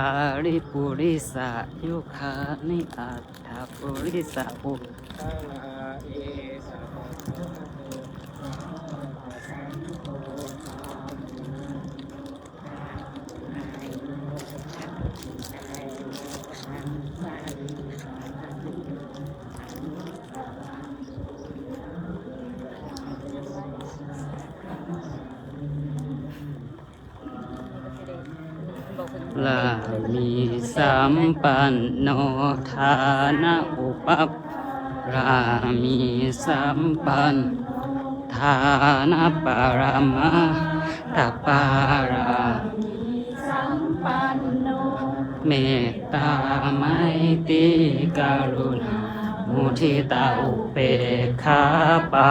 าริปุริสายุคานิอัตถปุริสาปุ ลา มีสัมปันโนทานะอุปปรามีสัมปันทานะปรมาตปารามปันโนเมตตาไมตรีกรุณามุทิตาอุเปกขาปะ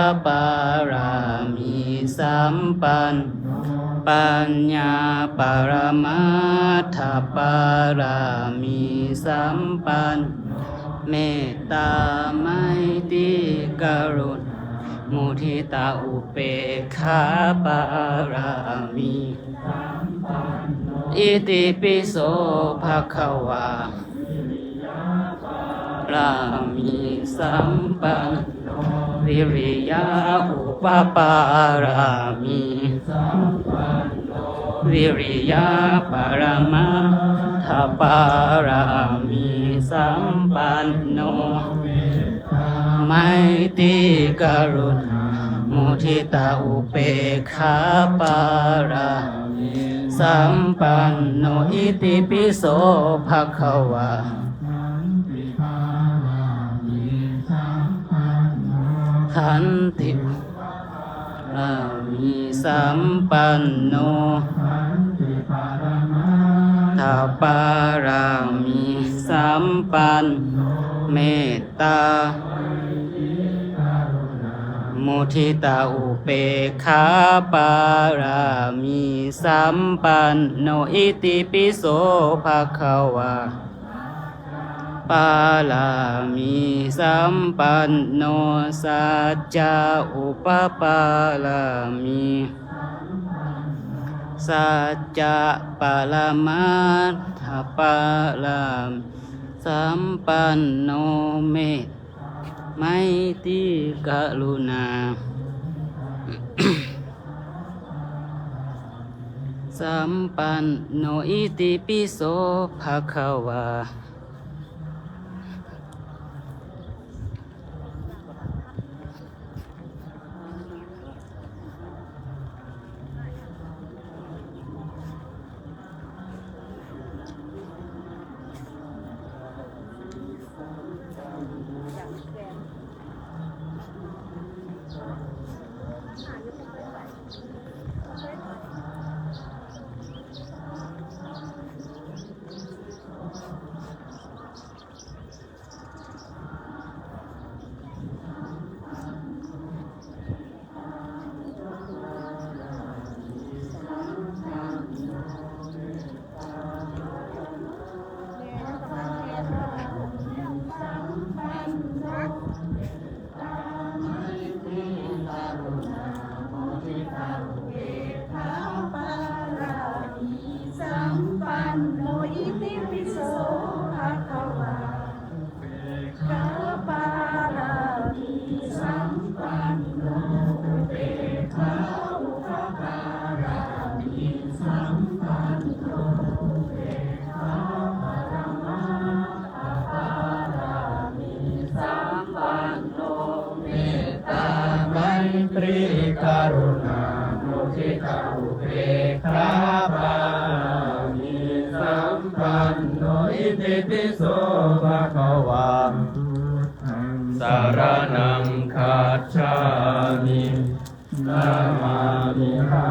ปปารามีสัมปัน ปัญญาปรมาทปารามีสัมปัน เมตตาไมตรีกรุณมุทิตาอุเปกขาปารามีอิติปิโสภะคะวารามีสัมปัน วิริยะอุปปารามีวิริยะปรมาทปารามีสัมปันโนไมตรีกรุณามุทิตาอุเปขาปาราสัมปันโนอิติปิโสภะคะวา ขันติอามีสัมปันโนทาปารามีสัมปัน เมตตา มุทิตาอุเปขาปารามีสัมปันโนอิติปิโสภะคะวา ปาลามีสัมปันโนสัจจาอุปปาลามีสัจจะปาลามาทปาลามสัมปันโนเมตไมตรีกรุณาสัมปันโนอิติปิโสภะคะวา สารนังคัจฉามินามามิหา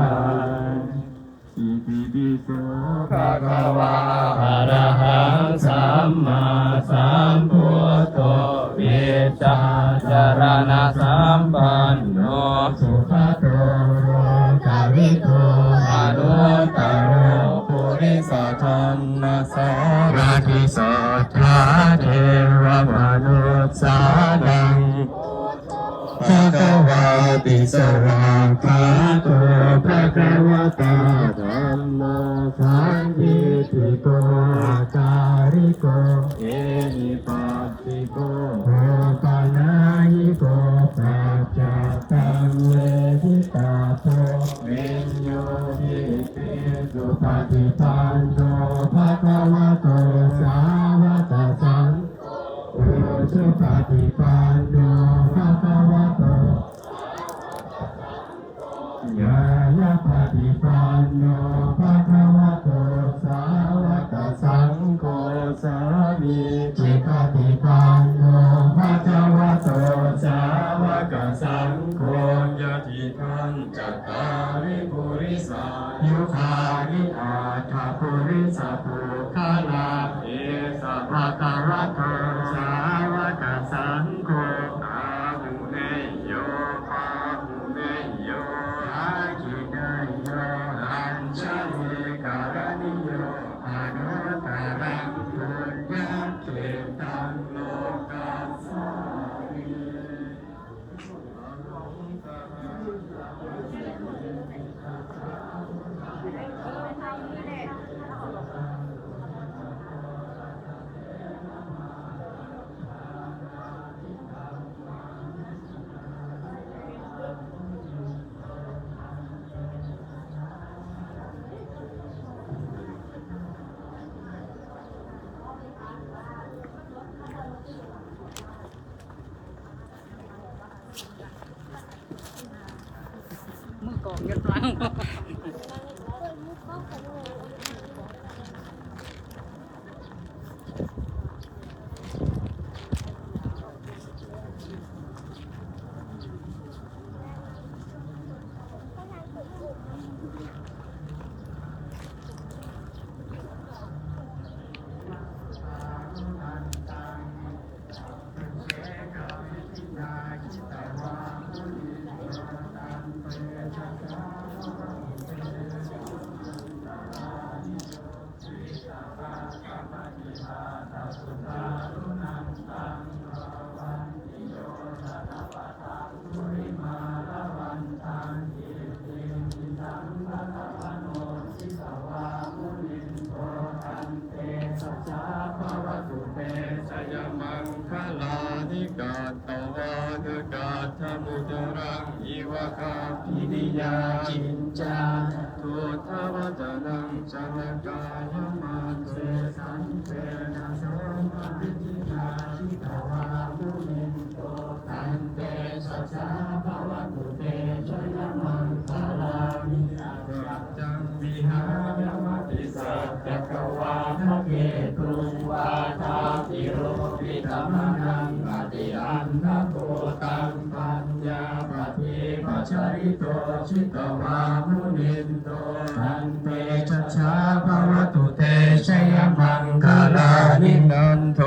อิติปิโสภะคะวะอะระหังสัมมาสัมพุทโธเวชาจารณะสัมปันโนสุขโตโรกาวิโตอนุตตโรปุริสธรรมสารทิสัทธาเทวมนุ สสานังภะคะวะติสวากขาโตภะคะวะตาธัมโมสันติติโกอาจาริโก เอหิปัสสิโกโอปะนายิโกปัจจตังเวทิตาโตเมญโยภิกขิสุปฏิปัน มือกองยันฟัง สัจจาภาวะตุเตชยมังคลานิกาตวานุกาธมุตรังอิวะคาปินิยาจินจาทุทวัจนังจนก ชิตวามุนินโตอันเตชัชชาภวตุเตชยมังคลานินันโท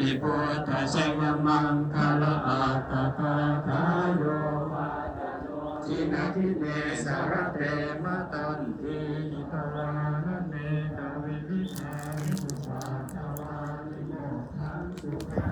ติพุทธชยมังคลาอัตตาคาโยจินาทิเนสารเตมะตันติอิตวานเนตวิวิชาสุภาทวานิโมทังสุข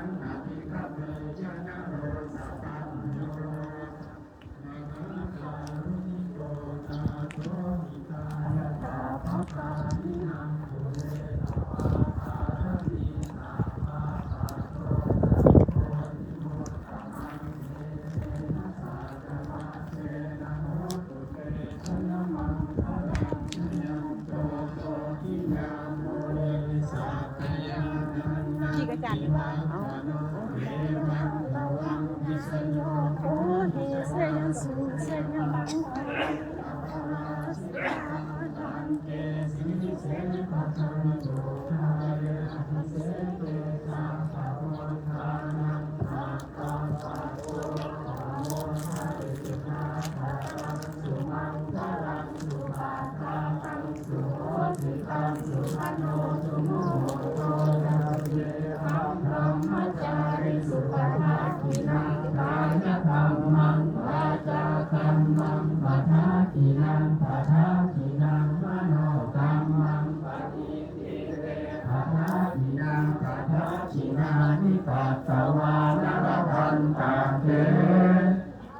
เท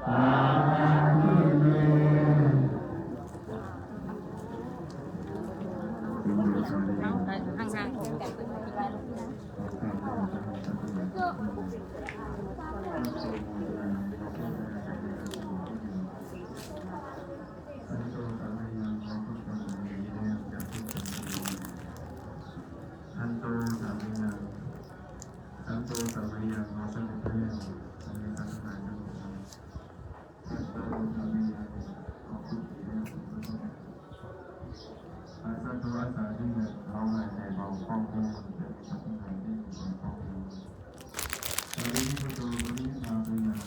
ปาทิเนห่างๆ อันโตสามีนังอันโตสามีนังมาสังเกตสามีสังขารนังอันโตสามีนังขอบคุณที่ได้สุขภาพอาสันตุอาสาที่เนี่ยเราหายใจเบาคล่องมือเป็นสังขารที่มีคล่องมือสามีที่ประตูบริษัทเป็นอย่าง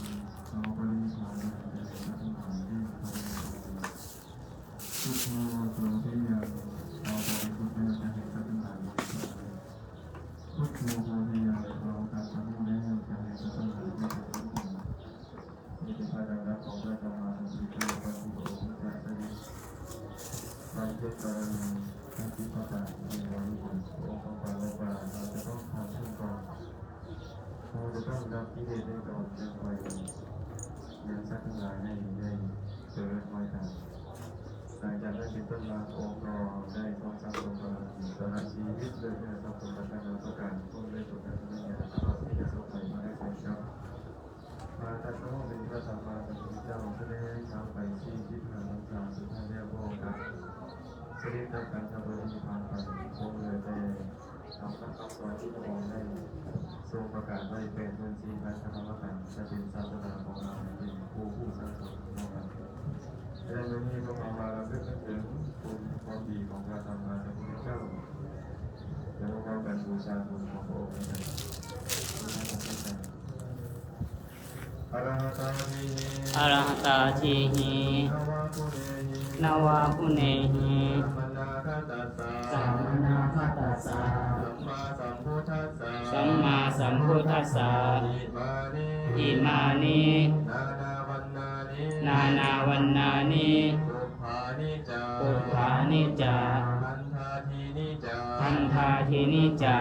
เราบริษัทเป็นสังขารที่มีคล่องมือ พุทโธโสติยังเราบริสุทธิ์แล้วจะเห็นสัจธรรมพุทโธโสติยังเราตัดสมุทัยแล้วจะเห็นสัจธรรมที่เป็นทุกข์นี่เป็นพระดังรักของพระธรรมสัมพุทธเจ้าพระพุทธองค์พระสัสดิไปเทศกรณีทั้งที่พระบาทมีวารุบุตรองค์พระบาทบาเราจะต้องทำขึ้นก่อนเราจะต้องรับกิเลสได้ก่อนจะไปยังสักทั้งหลายให้ได้เจริญไว้ตาม หลังจากนั้นเป็นต้นมาองค์ก็ได้ทรงสร้างองค์กรตลอดชีวิตเลยเนี่ยต้องเป็นประธานประการผู้ได้ถูกการทำงานตลอดที่จะสมัยมาได้เป็นเจ้ามาตัดโน้เป็นพระสัมมาสัมพุทธเจ้าแสดงทางไปที่ทิศทางต่างๆสุดท้ายแล้วพระองค์ครับ เสด็จรับการทำบริพานไปคงเลยแต่ทำคำคำสอนที่พระองค์ได้ทรงประกาศไว้เป็นเมืองสีพันธรรมกันจะเป็นศาสนาของเราเป็นผู้ผู้สร้างสรรค์ของเราในวันนี้ก็มามาเราเรื่อถึงคุณความดีของพระธรรมมาสัมพุทธเจ้าแล้วก็การบูชาคุณของพระองค์นะครับอรหัตาหิอรหัตาทีหินวาคุเนหิ นวาคุเนหิสัมมาคัตตาสัมมาคัตตาสาสัมมาสัมพุทธัสสะสัมมาสัมพุทธัสสะอิมานิอิมานินานาวันนานินานาวันนานิสุภานิจาปุถานิจาพันธาทีนิจาพันธาทินิจา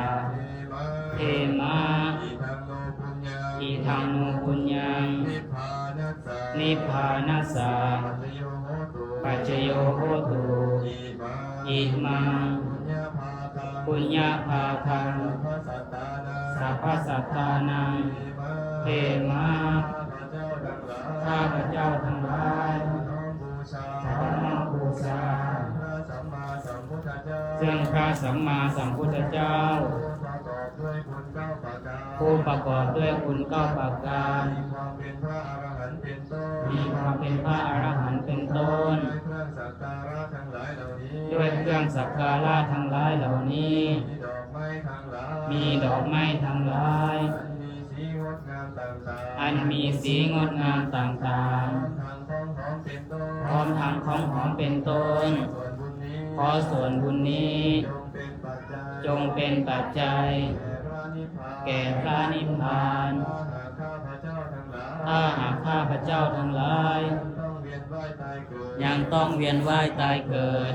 เทเทมะอิทังโนปุญญังอิทังโนปุญญังนิพพานัสสะนิพพานัสสะปัจจโยโหตุปัจจโยโหตุอิมา อิมังปุญญาภาคังปุญญาภาคังสัพพสัตตานังสัตตานังเทมะข้าพเจ้าทั้งหลายข้าพเจ้าทั้งหลายน้อบูชาขอน้อมบูชาซึ่งพระสัมมาสัมพุทธเจ้าผู้ประกอบด้วยคุณเก้าประการมีความเป็นพระอรหันต์เป็นต้นมีความเป็นพระอรหันต์เป็นต้น ด้วยเครื่องสักการะทั้งหลายเหล่านี้ด้วยเครื่องสักการะทั้งหลายเหล่านี้ มีดอกไม้ทั้งหลายมีดอกไม้ทั้งหลายอันมีสีงดงามต่างๆอันมีสีงดงามต่างพร้อมทางของหอมเป็นต้นๆพร้อมทางของหอมเป็นต้นส่วนบุญนี้ขอส่วนบุญนี้ จงเป็นปัจจัยจงเป็นปัจจัยแก่พระนิพพานแก่พระนิพพาน ถ้าหากข้าพเจ้าทั้งหลายถ้าหากข้าพเจ้าทั้งหลายต้องเวียนว่ายตายเกิดยังต้องเวียนว่ายตายเกิด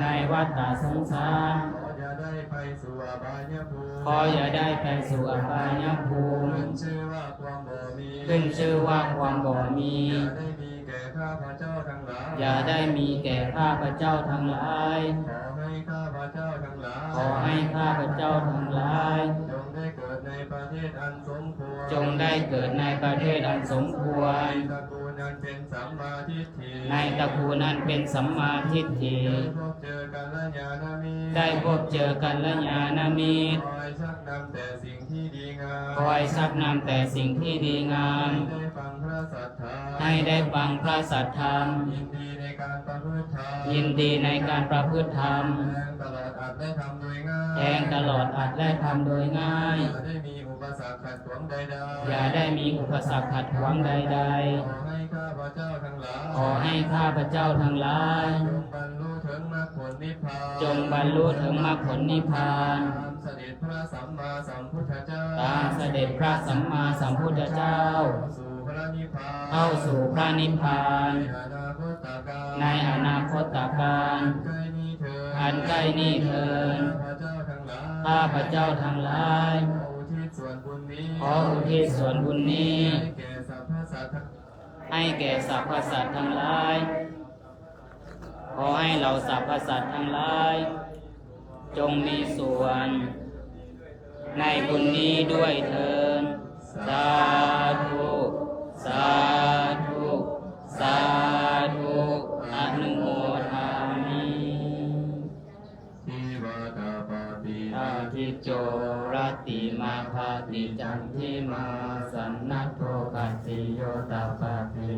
ในวัฏฏะสงสารในวัฏฏะสงสารขออย่าได้ไปสู่อบายภูมิขออย่าได้ไปสู่อบายภูมิขึ้นชื่อว่าความบ่มีขึ้นชื่อว่าความบ่มีอย่าได้มีแก่ข้าพเจ้าทั้งหลายอย่าได้มีแก่ข้าพเจ้าทั้งหลายขอให้ข้าพเจ้าทั้งหลายขอให้ข้าพเจ้าทั้งหลายจงได้เกิดในประเทศอันสมควรจงได้เกิดในประเทศอันสมควรในตระกูลอันเป็นสัมมาทิฏฐิในตระกูลนั้นเป็นสัมมาทิฏฐิได้พบเจอกันและญาณมิตรได้พบเจอกันและญาณมิตรคอยชักนำแต่สิ่งที่ดีงามคอยชักนำแต่สิ่งที่ดีงามให้ได้ฟังพระสัทธรรมให้ได้ฟังพระสัทธรรมยินดีในการประพฤติธรรมยินดีในการประพฤติธรรมแทงตลอดอาจได้ทำโดยง่ายแทงตลอดอัดและทำโดยง่ายอย่าได้มีอุ ปสรรคขัดขวางใดๆอย่าได้มีอุปสรรคขัดขวางใดขอให้ข้าพเจ้าทั้งหลายๆ ขอให้ข้าพเจ้าทั้งหลาย จงบรรลุถึงมรรคผลนิพพานจงบรรลุถึงมรรคผลนิพพาน ตามเสด็จพระสัมมาสัมพุทธเจ้าตามเสด็จพระสัมมาสัมพุทธเจ้า สู่พระนิพพานเข้าสู่พระนิพพาน ในอนาคตการในอนาคตการใกล้นี้เถิดอันใกล้นี้เถิดข้าพเจ้าทั้งหลายข้าพเจ้าทั้งหลาย ขออุทิศส่ว นี้ขออุทิศส่วนบุญนี้ ให้แก่สรรพสัตว์ทั้งให้แก่สรรพสัตว์ทั้งหลาย ขอให้เราสรรพสัตว์ทั้งหลาย จงมีส่วน ในบุญนี้ด้วยเถิดสาธุสาธุสาธุอนุโมท อาทิจโจรติมาภาติจันทิมาสันนัตโทปัสสิโยตาปาติ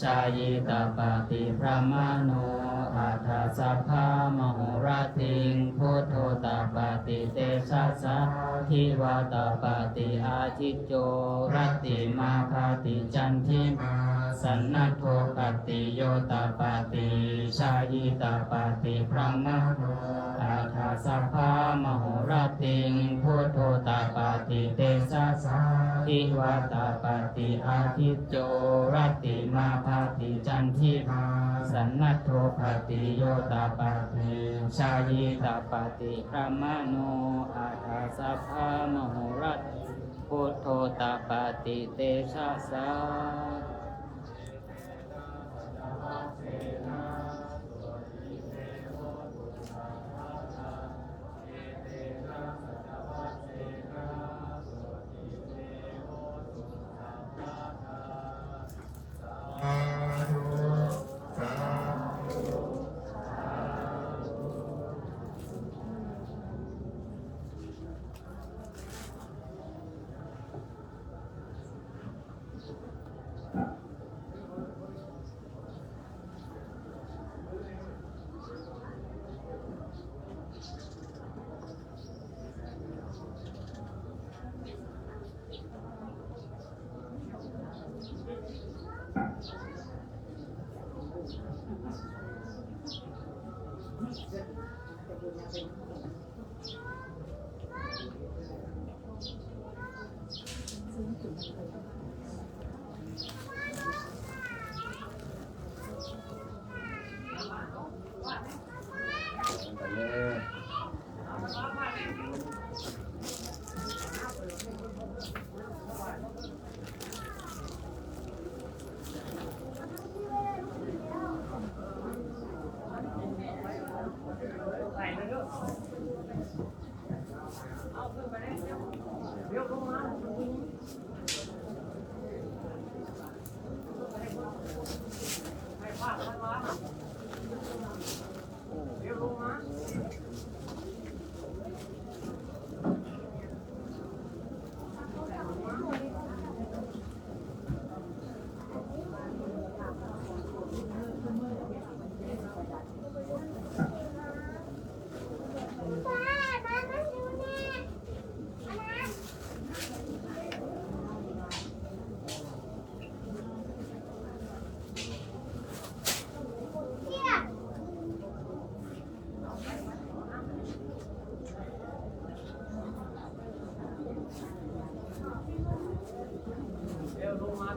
ชายิตาปาติพระมโนอาทาสัพพามโหราติงพุทโธตาปาติเตชะสะทิวาตาปาติอาทิโจรติมาภาติจันทิมาสันนัตโทปัสสิโยตาปาติชายิตาปาติพระมโนอาทาสัพพามโหราติงพุทโธตาปาติเตสะสาทิวาตาปาติอาทิโจรติมาภาติจันทิมาสันนัตโทภาติโยตาปาติชายิตาปาติพระมโนอาทาสัพามโหราติพุทโธตาปาติเตชะสาส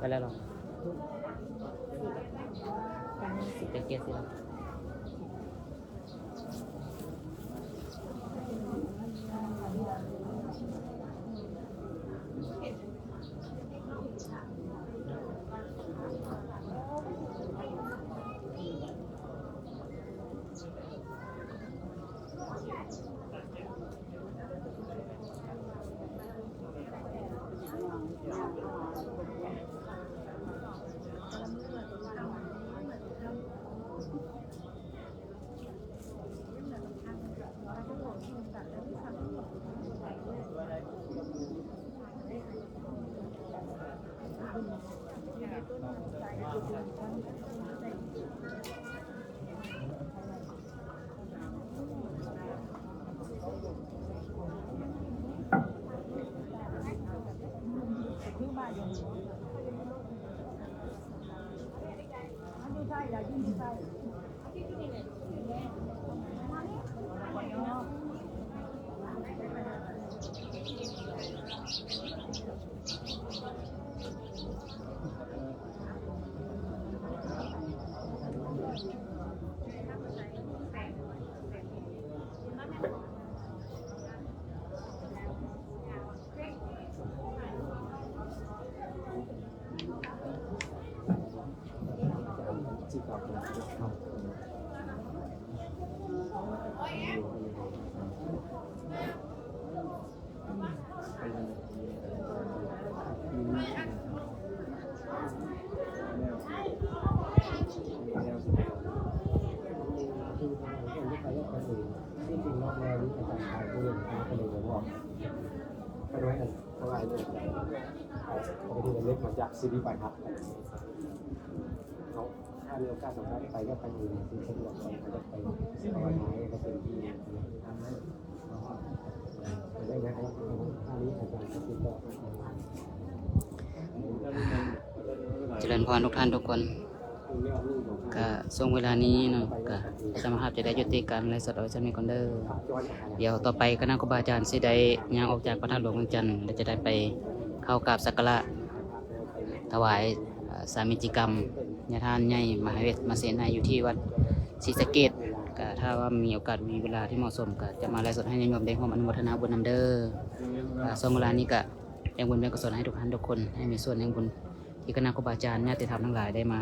ไปแล้วหรอสิบเป็นเกียรติสิแล้ว Thank you. ปกติเราเล็กมาจากซีดีไปครับเขาถ้ามีโอกาสสำคัญไปก็ไปอยู่ที่สะดวกไปก็ไปเอาไว้ก็เป็นที่ทำให้ได้งานอะไรท่านี้อาจารย์ก็ติดต่อเจริญพรทุกท่านทุกคนก็ช่วงเวลานี้เนาะก็สมาภาพจะได้ยุติการไลฟ์สดเอาไว้จะมีคอนเดอร์เดี๋ยวต่อไปคณะครูบาอาจารย์สิได้ย่างออกจากพระธาตุหลวงเวียงจันทร์และจะได้ไป เข้ากราบสักการะถวายเอ่อสามิจิกรรมญาทานใหญ่มหาเวทมาเสนาอยู่ที่วัดศรีสะเกดก็ถ้าว่ามีโอกาสมีเวลาที่เหมาะสมก็จะมาไลฟ์สดให้ญาติโยมได้ร่วมอนุโมทนาบุญนำเด้ออ่าช่วงเวลานี้ก็ยังบุญเป็นกุศลให้ทุกท่านทุกคนให้มีส่วนแห่งบุญที่คณะครูบาอาจารย์ญาติธรรมทั้งหลายได้มา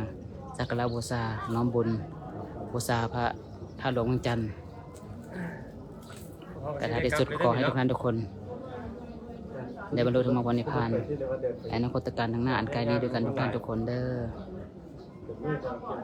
สักการะบูชาน้อมบุญบูชาพระธาตุหลวงเวียงจันทร์แต่ท้ายที่สุดขอให้ทุกท่านทุกคน ได้บรรลุธรรมวันนิพพานและอนาคตการทางหน้าอันไกลนี้ด้วยกันทุกท่านทุกคนเด้อ